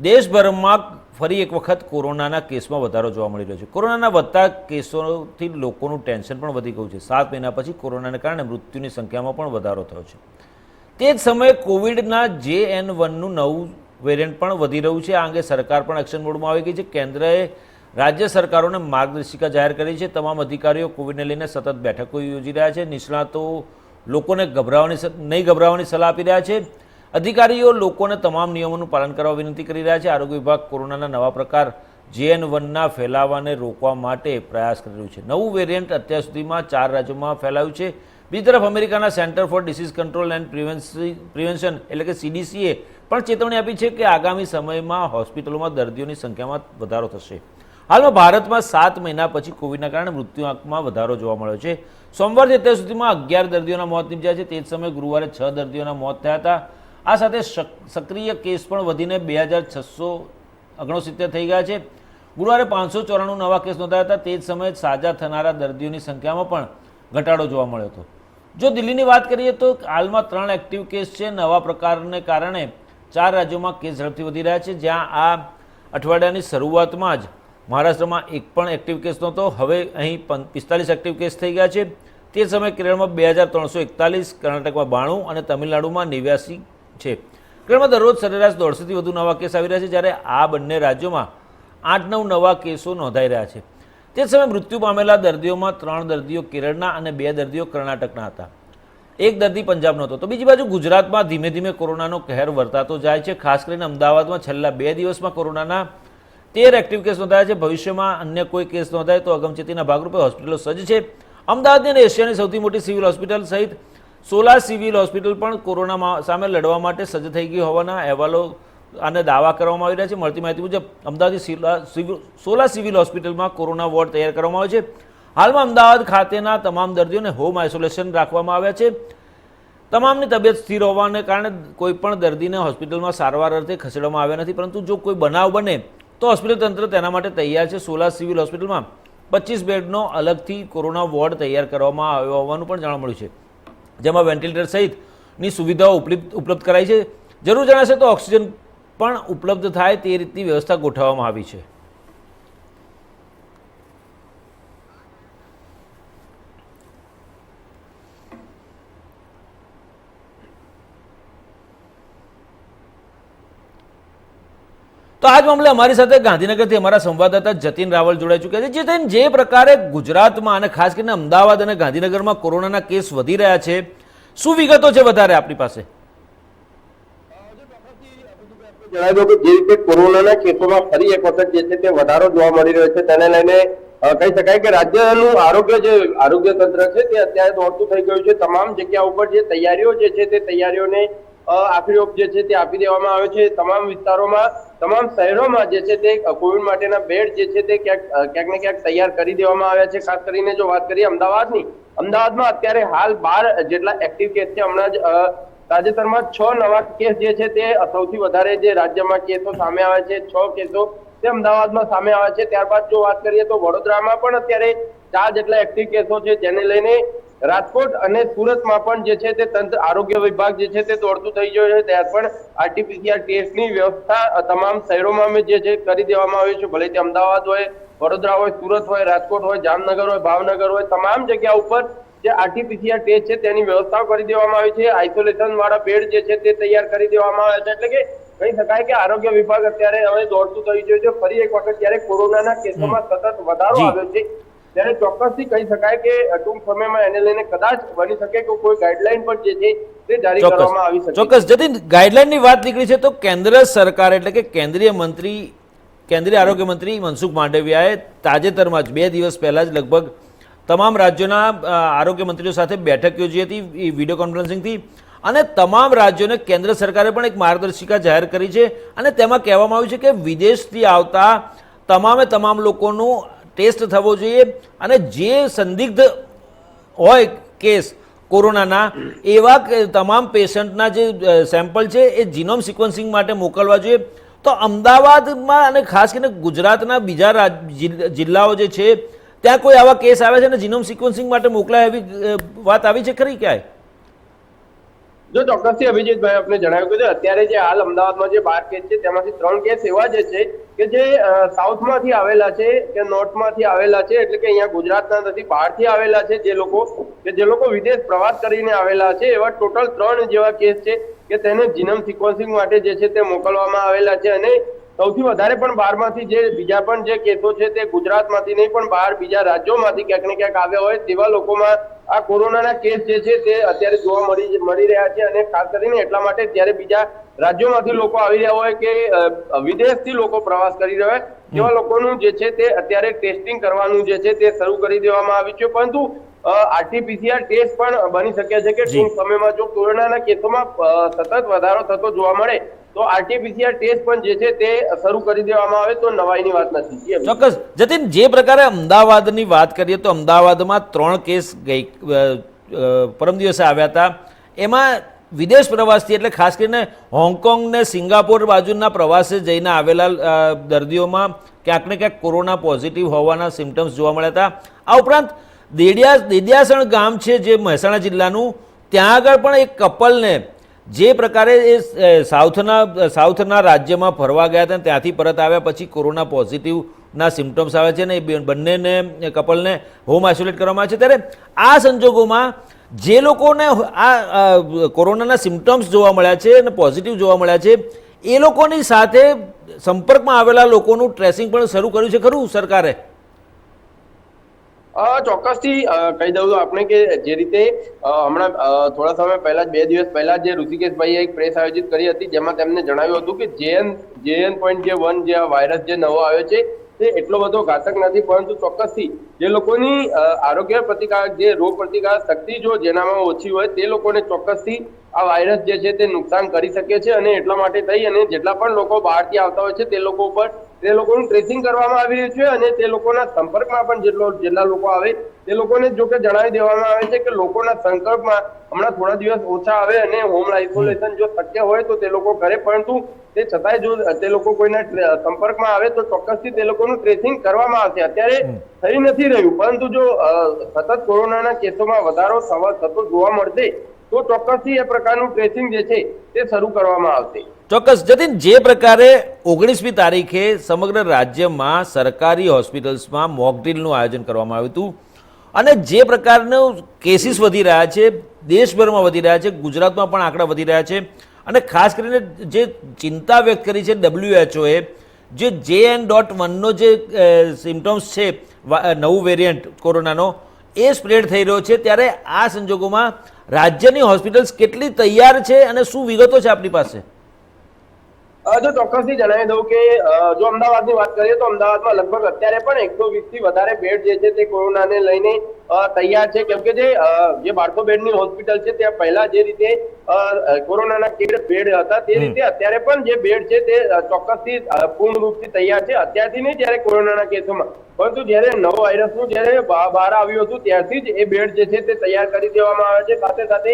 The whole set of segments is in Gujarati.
દેશભરમાં ફરી એક વખત કોરોનાના કેસમાં વધારો જોવા મળી રહ્યો છે. કોરોનાના વધતા કેસોથી લોકોનું ટેન્શન પણ વધી ગયું છે. સાત મહિના પછી કોરોનાને કારણે મૃત્યુની સંખ્યામાં પણ વધારો થયો છે. તે જ સમયે કોવિડના જે એન વનનું નવું વેરિયન્ટ પણ વધી રહ્યું છે. આ અંગે સરકાર પણ એક્શન મોડમાં આવી ગઈ છે. કેન્દ્રએ રાજ્ય સરકારોને માર્ગદર્શિકા જાહેર કરી છે. તમામ અધિકારીઓ કોવિડને લઈને સતત બેઠકો યોજી રહ્યા છે. નિષ્ણાતો લોકોને ગભરાવાની નહીં ગભરાવાની સલાહ આપી રહ્યા છે. અધિકારીઓ લોકોને તમામ નિયમોનું પાલન કરવા વિનંતી કરી રહ્યા છે. આરોગ્ય વિભાગ કોરોનાના નવા પ્રકાર જેએન વનના ફેલાવાને રોકવા માટે પ્રયાસ કરી રહ્યું છે. નવું વેરિયન્ટ અત્યાર સુધીમાં ચાર રાજ્યોમાં ફેલાયું છે. બીજી તરફ અમેરિકાના centre for disease control and prevention એટલે કે સીડીસીએ પણ ચેતવણી આપી છે કે આગામી સમયમાં હોસ્પિટલોમાં દર્દીઓની સંખ્યામાં વધારો થશે. હાલમાં ભારતમાં સાત મહિના પછી કોવિડના કારણે મૃત્યુઆંકમાં વધારો જોવા મળ્યો છે. સોમવારથી અત્યાર સુધીમાં અગિયાર દર્દીઓના મોત નીપજ્યા છે. તે જ સમયે ગુરુવારે છ દર્દીઓના મોત થયા હતા. આ સાથે સક- સક્રિય કેસ પણ વધીને બે હજાર છસો ઓગણસિત્તેર થઈ ગયા છે. ગુરુવારે પાંચસો ચોરાણું નવા કેસ નોંધાયા હતા. તે જ સમયે સાજા થનારા દર્દીઓની સંખ્યામાં પણ ઘટાડો જોવા મળ્યો હતો. જો દિલ્હીની વાત કરીએ તો હાલમાં ત્રણ એક્ટિવ કેસ છે. નવા પ્રકારને કારણે ચાર રાજ્યોમાં કેસ ઝડપથી વધી રહ્યા છે. જ્યાં આ અઠવાડિયાની શરૂઆતમાં જ મહારાષ્ટ્રમાં એક પણ એક્ટિવ કેસ નહોતો. હવે અહીં પિસ્તાલીસ એક્ટિવ કેસ થઈ ગયા છે. તે સમયે કેરળમાં બે હજાર ત્રણસો એકતાલીસ, કર્ણાટકમાં બાણું અને તમિલનાડુમાં નેવ્યાસી છે. કેરળમાં દરરોજ સરેરાશ દોઢસોથી વધુ નવા કેસ આવી રહ્યા છે જ્યારે આ બંને રાજ્યોમાં આઠ નવ નવા કેસો નોંધાઈ રહ્યા છે. તે સમયે મૃત્યુ પામેલા દર્દીઓમાં ત્રણ દર્દીઓ કેરળના અને બે દર્દીઓ કર્ણાટકના હતા. એક દર્દી પંજાબનો હતો. તો બીજી બાજુ ગુજરાતમાં ધીમે ધીમે કોરોનાનો કહેર વર્તાતો જાય છે. ખાસ કરીને અમદાવાદમાં છેલ્લા બે દિવસમાં કોરોનાના તેર એક્ટિવ કેસ નોંધાયા છે. ભવિષ્યમાં અન્ય કોઈ કેસ નોંધાય તો અગમચેતીના ભાગરૂપે હોસ્પિટલો સજ્જ છે. અમદાવાદની અને એશિયાની સૌથી મોટી સિવિલ હોસ્પિટલ સહિત સોલા સિવિલ હોસ્પિટલ પણ કોરોના સામે લડવા માટે સજ્જ થઈ ગઈ હોવાના અહેવાલો અને દાવા કરવામાં આવી રહ્યા છે. મળતી માહિતી મુજબ અમદાવાદની સિલા- સિવિલ હોસ્પિટલમાં કોરોના વોર્ડ તૈયાર કરવામાં આવ્યો છે. હાલમાં અમદાવાદ ખાતેના તમામ દર્દીઓને હોમ આઇસોલેશન રાખવામાં આવ્યા છે. તમામની તબિયત સ્થિર હોવાને કારણે કોઈ પણ દર્દીને હોસ્પિટલમાં સારવાર અર્થે ખસેડવામાં આવ્યા નથી. પરંતુ જો કોઈ બનાવ બને, તો હોસ્પિટલ તંત્ર તેના માટે તૈયાર છે. સોલા સિવિલ હોસ્પિટલમાં પચીસ બેડનો અલગથી કોરોના વોર્ડ તૈયાર કરવામાં આવ્યો હોવાનું પણ જાણવા મળ્યું છે. જેમાં વેન્ટિલેટર સહિતની સુવિધાઓ ઉપલબ્ધ કરાઈ છે. જરૂર જણાશે તો ઓક્સિજન પણ ઉપલબ્ધ થાય તે રીતની વ્યવસ્થા ગોઠવવામાં આવી છે. તો આજ મામલે અમારી સાથે ગાંધીનગરથી અમારા સંવાદદાતા જતીન રાવલ જોડાઈ ચૂક્યા છે. જતીન, જે પ્રકારે ગુજરાતમાં અને ખાસ કરીને અમદાવાદ અને ગાંધીનગરમાં કોરોનાના કેસ વધી રહ્યા છે, શું વિગતો છે વધારે આપણી પાસે? જણાવી દઉં કે જે રીતે કોરોનાના કેસોમાં ફરી એક વખત જે છે તે વધારો જોવા મળી રહ્યો છે, તેને લઈને કહી શકાય કે રાજ્યનું આરોગ્ય જે આરોગ્ય તંત્ર છે તે અત્યારે દોડતું થઈ ગયું છે. તમામ જગ્યા ઉપર જે તૈયારીઓ જે છે તે તૈયારીઓને આખરી ઓપ જે છે તે આપી દેવામાં આવે છે. તમામ વિસ્તારોમાં, તમામ શહેરોમાં જે છે તે કોવિડ માટેના બેડ જે છે તે ક્યાંક ક્યાંક ને ક્યાંક તૈયાર કરી દેવામાં આવ્યા છે. ખાસ કરીને જો વાત કરીએ અમદાવાદની, અમદાવાદમાં અત્યારે હાલ બાર જેટલા એક્ટિવ કેસ છે. હમણાં જ તાજેતરમાં છ નવા કેસ જે છે તે સૌથી વધારે જે રાજ્યમાં કેસો સામે આવે છે. છ કેસો તે અમદાવાદમાં સામે આવે છે. ત્યારબાદ જો વાત કરીએ તો વડોદરામાં પણ અત્યારે ચાર જેટલા એક્ટિવ કેસો છે. જેને લઈને રાજકોટ અને સુરતમાં પણ જે છે તે તંત્ર આરોગ્ય વિભાગ જે છે તે દોડતું થઈ ગયું છે. ત્યાં પણ આરટીપીસીઆર ટેસ્ટની વ્યવસ્થા તમામ શહેરોમાં અમે જે છે કરી દેવામાં આવી છે. ભલે તે અમદાવાદ હોય વડોદરા હોય સુરત હોય રાજકોટ હોય જામનગર હોય ભાવનગર હોય તમામ જગ્યા ઉપર જે આરટીપીસીઆર ટેસ્ટ છે તેની વ્યવસ્થાઓ કરી દેવામાં આવી છે. આઇસોલેશન વાળા બેડ જે છે તે તૈયાર કરી દેવામાં આવ્યા છે. એટલે કે કહી શકાય કે આરોગ્ય વિભાગ અત્યારે હવે દોડતું થઈ ગયું છે. ફરી એક વખત જ્યારે કોરોનાના કેસોમાં સતત વધારો. આવ્યો છે ત્યારે ચોક્કસથી કહી શકાય કે ટૂંક સમયમાં એને લઈને કદાચ બની શકે કે કોઈ ગાઈડલાઈન પણ જે છે તે જારી કરવામાં આવી શકે. ચોક્કસ. જતીન ગાઈડલાઈનની વાત નીકળી છે તો કેન્દ્ર સરકાર એટલે કે કેન્દ્રીય મંત્રી કેન્દ્રીય આરોગ્ય મંત્રી મનસુખ માંડવિયાએ તાજેતરમાં જ બે દિવસ પહેલા જ લગભગ તમામ રાજ્યોના આરોગ્ય મંત્રીઓ સાથે બેઠક યોજી હતી વીડિયો કોન્ફરન્સિંગથી અને તમામ રાજ્યોને કેન્દ્ર સરકારે પણ એક માર્ગદર્શિકા જાહેર કરી છે. અને તેમાં કહેવામાં આવ્યું છે કે વિદેશથી આવતા તમામે તમામ લોકોનું ટેસ્ટ થવો જોઈએ અને જે સંદિગ્ધ હોય કેસ કોરોનાના, એવા તમામ પેશન્ટના જે સેમ્પલ છે એ જીનોમ સિક્વન્સિંગ માટે મોકલવા જોઈએ. તો અમદાવાદમાં અને ખાસ કરીને ગુજરાતના બીજા જિલ્લાઓ જે છે, ત્યાં કોઈ આવા કેસ આવે છે અને જીનોમ સિક્વન્સિંગ માટે મોકલાય એવી વાત આવી છે ખરી ક્યાંય? જો ચોક્કસથી અભિજીતભાઈ આપણે જણાવ્યું કે અત્યારે જે હાલ અમદાવાદમાં જે બાર કેસ છે, તેમાંથી ત્રણ કેસ એવા જે છે કે જે સાઉથમાંથી આવેલા છે, કે નોર્થમાંથી આવેલા છે, એટલે કે અહીંયા ગુજરાતના નથી બહારથી આવેલા છે જે લોકો, કે જે લોકો વિદેશ પ્રવાસ કરીને આવેલા છે, એવા ટોટલ ત્રણ જેવા કેસ છે કે તેને જીનમ સિક્વન્સિંગ માટે જે છે તે મોકલવામાં આવેલા છે અને સૌથી વધારે પણ બહારમાંથી જે બીજા પણ જે કેસો છે તે ગુજરાતમાંથી નહીં પણ બહાર બીજા રાજ્યોમાંથી ક્યાંક ને ક્યાંક આવ્યા હોય તેવા લોકોમાં આ કોરોનાના કેસ જે છે તે અત્યારે જોવા મળી મળી રહ્યા છે અને ખાસ કરીને એટલા માટે જ્યારે બીજા રાજ્યોમાંથી લોકો આવી રહ્યા હોય કે વિદેશથી લોકો પ્રવાસ કરી રહ્યા હોય તેવા લોકોનું જે છે તે અત્યારે ટેસ્ટિંગ કરવાનું જે છે તે શરૂ કરી દેવામાં આવ્યું છે. પરંતુ આરટીપીસીઆર ટેસ્ટ પણ બની શકે છે કે. ટૂંક સમયમાં જો કોરોનાના કેસોમાં સતત વધારો થતો જોવા મળે તો આરટીપીસીઆર ટેસ્ટ પણ જે છે તે શરૂ કરી દેવામાં આવે તો નવાઈની વાત નથી. ચોક્કસ. જતીન જે પ્રકારે અમદાવાદની વાત કરીએ તો અમદાવાદમાં ત્રણ કેસ ગઈ પરમ દિવસે આવ્યા હતા. એમાં વિદેશ પ્રવાસથી એટલે ખાસ કરીને હોંગકોંગ ને સિંગાપોર બાજુના પ્રવાસે જઈને આવેલા દર્દીઓમાં ક્યાંક ને ક્યાંક કોરોના પોઝિટિવ હોવાના સિમ્ટમ્સ જોવા મળ્યા હતા. આ ઉપરાંત દેડિયા દેડિયાસણ ગામ છે જે મહેસાણા જિલ્લાનું, ત્યાં આગળ પણ એક કપલને જે પ્રકારે એ સાઉથના સાઉથના રાજ્યમાં ફરવા ગયા હતા ત્યાંથી પરત આવ્યા પછી કોરોના પોઝિટિવના સિમ્ટમ્સ આવે છે ને એ બંનેને કપલને હોમ આઇસોલેટ કરવામાં આવે છે. ત્યારે આ સંજોગોમાં જે લોકોને આ કોરોનાના સિમ્ટમ્સ જોવા મળ્યા છે અને પોઝિટિવ જોવા મળ્યા છે, એ લોકોની સાથે સંપર્કમાં આવેલા લોકોનું ટ્રેસિંગ પણ શરૂ કર્યું છે. ખરું સરકારે? ચોક્કસથી કહી દઉં આપણે કે જે રીતે હમણાં થોડા સમય પહેલા બે દિવસ પહેલા જે ઋષિકેશભાઈએ એક પ્રેસ આયોજિત કરી હતી, જેમાં તેમને જણાવ્યું હતું કે જેએન જેએન પોઈન્ટ જે વન જે આ વાયરસ જે નવો આવ્યો છે, તે એટલો બધો ઘાતક નથી, પરંતુ ચોક્કસથી, જે લોકોની આરોગ્ય પ્રતિકારક જે રોગ પ્રતિકારક શક્તિ જો જેનામાં ઓછી હોય, તે લોકોને ચોક્કસથી આ વાયરસ જે છે તે નુકસાન કરી શકે છે અને એટલા માટે થઈ અને જેટલા પણ લોકો બહારથી આવતા હોય છે, તે લોકો ઉપર તે લોકોનું ટ્રેસિંગ કરવામાં આવી રહ્યું છે અને તે લોકોના સંપર્કમાં પણ જેટલો જેટલા લોકો આવે તે લોકોને જો કે જણાવી દેવામાં આવે છે કે લોકોના સંપર્કમાં હમણાં થોડા દિવસ ઓછા આવે અને હોમ આઇસોલેશન જો શક્ય હોય તો તે લોકો કરે પરંતુ તે છતાંય જો તે લોકો કોઈના સંપર્કમાં આવે તો ચોક્કસથી તે લોકોનું ટ્રેસિંગ કરવામાં આવશે. અત્યારે થઈ નથી રહ્યું પરંતુ જો સતત કોરોનાના કેસોમાં વધારો થવા થતો જોવા મળશે તો ચોક્કસથી એ પ્રકારનું ટ્રેસિંગ જે છે તે શરૂ કરવામાં આવશે. ચોક્કસ જતીન, જે પ્રકારે ઓગણીસમી તારીખે સમગ્ર રાજ્યમાં સરકારી હોસ્પિટલ્સમાં મોકડ્રીલનું આયોજન કરવામાં આવ્યું હતું અને જે પ્રકારનું કેસીસ વધી રહ્યા છે, દેશભરમાં વધી રહ્યા છે, ગુજરાતમાં પણ આંકડા વધી રહ્યા છે અને ખાસ કરીને જે ચિંતા વ્યક્ત કરી છે ડબલ્યુએચઓએ જે જે એન ડોટ વનનો જે સિમ્ટમ્સ છે નવું વેરિયન્ટ કોરોનાનો, એ સ્પ્રેડ થઈ રહ્યો છે. ત્યારે આ સંજોગોમાં રાજ્યની હોસ્પિટલ્સ કેટલી તૈયાર છે અને શું વિગતો છે આપણી પાસે? જો ચોક્કસથી જણાવી દઉં કે જો અમદાવાદની વાત કરીએ તો અમદાવાદમાં લગભગ અત્યારે પણ એકસો વીસથી વધારે બેડ જે છે તે કોરોનાને લઈને અ, તૈયાર છે. કેમ કે જે જે બારસો બેડની હોસ્પિટલ છે ત્યાં પહેલા જે રીતે કોરોનાના કેડ બેડ હતા તે રીતે અત્યારે પણ જે બેડ છે તે ચોક્કસથી પૂર્ણ રૂપથી તૈયાર છે. અત્યારથી નહીં જ્યારે કોરોનાના કેસોમાં. પરંતુ જ્યારે નવો વાયરસનું જ્યારે બહાર આવ્યું હતું ત્યારથી જ એ બેડ જે છે તે તૈયાર કરી દેવામાં આવે છે. સાથે સાથે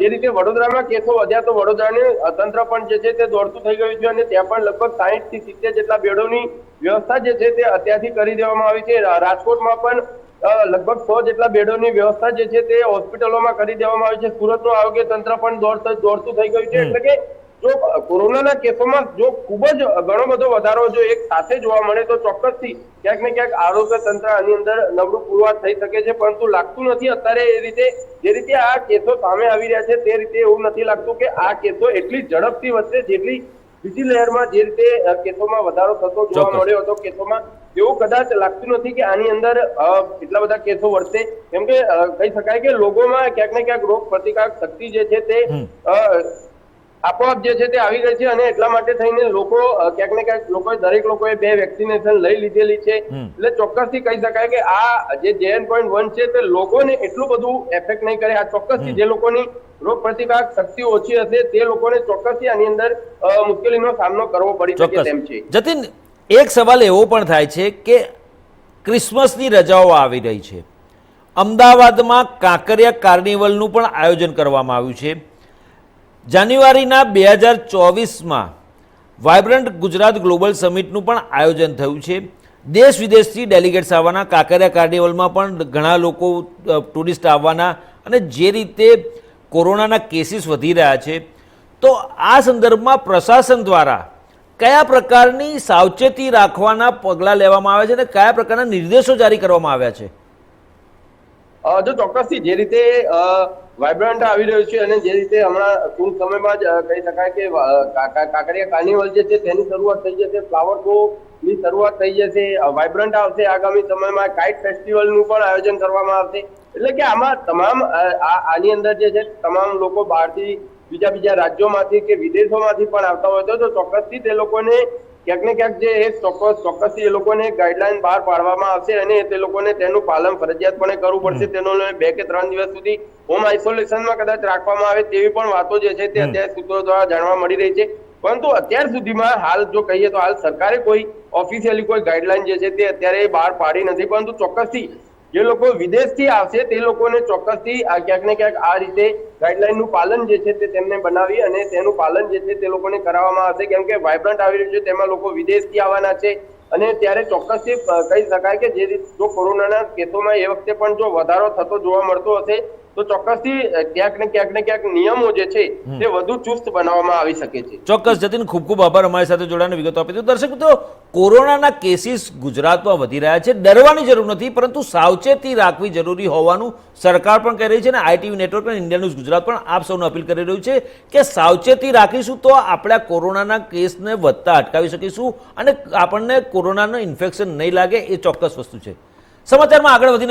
જે રીતે વડોદરામાં કેસો વધ્યા તો વડોદરાને તંત્ર પણ જે છે તે દોડતું થઈ ગયું છે અને ત્યાં પણ લગભગ સાહીઠથી સિત્તેર જેટલા બેડોની વ્યવસ્થા જે છે તે અત્યારથી કરી દેવામાં આવી છે. રાજકોટમાં પણ લગભગ સો જેટલા બેડોની વ્યવસ્થા જે છે તે હોસ્પિટલોમાં કરી દેવામાં આવી છે. સુરતનું આરોગ્ય તંત્ર પણ દોડતું દોડતું થઈ ગયું છે. એટલે કે જો કોરોનાના કેસોમાં જો ખૂબ જ ઘણો બધો વધારો જો એક સાથે જોવા મળે તો ચોક્કસથી ક્યાંક ને ક્યાંક આરોગ્ય તંત્ર આની અંદર નબળું પુરવાર થઈ શકે છે. પરંતુ લાગતું નથી અત્યારે એ રીતે. જે રીતે આ કેસો સામે આવી રહ્યા છે તે રીતે એવું નથી લાગતું કે આ કેસો એટલી ઝડપથી વધશે જેટલી બીજી લહેરમાં જે રીતે કેસોમાં વધારો થતો જોવા મળ્યો હતો કેસોમાં એવું કદાચ લાગતું નથી કે આની અંદર એટલા બધા કેસો વધશે કેમ કે કહી શકાય કે લોકોમાં ક્યાંક ને ક્યાંક રોગ પ્રતિકારક શક્તિ જે છે તે આપોઆપ જે છે તે આવી ગઈ છે અને એટલા માટે થઈને લોકો ક્યાંક ને ક્યાંક લોકોએ દરેક લોકોએ બે વેક્સિનેશન લઈ લીધેલી છે. એટલે ચોક્કસથી કહી શકાય કે આ જે જેએન પોઈન્ટ વન છે તે લોકોને એટલું બધું એફેક્ટ નહીં કરે. આ ચોક્કસથી જે લોકોની રોગ પ્રતિકારક શક્તિ ઓછી હશે તે લોકોને ચોક્કસથી આની અંદર મુશ્કેલીનો સામનો કરવો પડી શકે તેમ છે. જતીન એક સવાલ એવો પણ થાય છે કે ક્રિસમસની રજાઓ આવી રહી છે. અમદાવાદમાં કાંકરિયા કાર્નિવલનું પણ આયોજન કરવામાં આવ્યું છે. જાન્યુઆરીના બે હજાર ચોવીસમાં વાયબ્રન્ટ ગુજરાત ગ્લોબલ સમિટનું પણ આયોજન થયું છે. દેશ વિદેશથી ડેલિગેટ્સ આવવાના, કાંકરિયા કાર્નિવલમાં પણ ઘણા લોકો ટુરિસ્ટ આવવાના અને જે રીતે કોરોનાના કેસીસ વધી રહ્યા છે. તો આ સંદર્ભમાં પ્રશાસન દ્વારા કયા પ્રકારની સાવચેતી રાખવાના પગલાં લેવામાં આવે છે અને કયા પ્રકારના નિર્દેશો જારી કરવામાં આવ્યા છે? જો ચોક્કસથી જે રીતે વાઇબ્રન્ટ આવી રહ્યું છે અને જે રીતે હમણાં ટૂંક સમયમાં જ કહી શકાય કે કાંકરિયા કાર્નિવલ જે છે તેની શરૂઆત થઈ જશે, ફ્લાવર શો ની શરૂઆત થઈ જશે વાઇબ્રન્ટ આવશે આગામી સમયમાં કાઇટ ફેસ્ટિવલનું પણ આયોજન કરવામાં આવશે. એટલે કે આમાં તમામ આની અંદર જે છે તમામ લોકો બહારથી બીજા બીજા રાજ્યોમાંથી કે વિદેશોમાંથી પણ આવતા હોય તો ચોક્કસથી તે લોકોને ક્યાંક ને ક્યાંક જે એ ચોક્કસ ચોક્કસથી એ લોકોને ગાઈડલાઈન બહાર પાડવામાં આવશે અને તે લોકોને તેનું પાલન ફરજિયાતપણે કરવું પડશે. તેનો બે કે ત્રણ દિવસ સુધી હોમ આઇસોલેશનમાં કદાચ રાખવામાં આવે તેવી પણ વાતો જે છે તે અત્યારે સૂત્રો દ્વારા જાણવા મળી રહી છે. પરંતુ અત્યાર સુધીમાં હાલ જો કહીએ તો હાલ સરકારે કોઈ ઓફિશિયલી કોઈ ગાઈડલાઈન જે છે તે અત્યારે બહાર પાડી નથી. પરંતુ ચોક્કસથી જે લોકો વિદેશથી આવશે તે લોકોને ચોક્કસથી ક્યાંક ને ક્યાંક આ રીતે ગાઈડલાઈનનું પાલન જે છે તે તેમને બનાવી અને તેનું પાલન જે છે તે લોકોને કરાવવામાં આવશે. કેમ કે વાઇબ્રન્ટ આવી રહ્યું છે, તેમાં લોકો વિદેશથી આવવાના છે અને ત્યારે ચોક્કસથી કહી શકાય કે જે જો કોરોનાના કેસોમાં એ વખતે પણ જો વધારો થતો જોવા મળતો હશે તો ચોક્કસથી ક્યાંક ને ક્યાંક ને ક્યાંક નિયમો જે છે તે વધુ ચુસ્ત બનાવવામાં આવી શકે છે. ચોક્કસ જતીન ખૂબ ખૂબ આભાર અમારી સાથે જોડાને વિગતો આપી. દીધું દર્શક મિત્રો કોરોનાના કેસીસ ગુજરાતમાં વધી રહ્યા છે. ડરવાની જરૂર નથી પરંતુ સાવચેતી રાખવી જરૂરી હોવાનું સરકાર પણ કહી રહી છે અને આઈટીવી નેટવર્ક અને ઇન્ડિયા ન્યૂઝ ગુજરાત પણ આપ સૌને અપીલ કરી રહ્યું છે કે સાવચેતી રાખીશું તો આપણે કોરોનાના કેસને વધતા અટકાવી શકીશું અને આપણને કોરોનાનું ઇન્ફેક્શન નહીં લાગે એ ચોક્કસ વસ્તુ છે. સમાચારમાં આગળ વધીને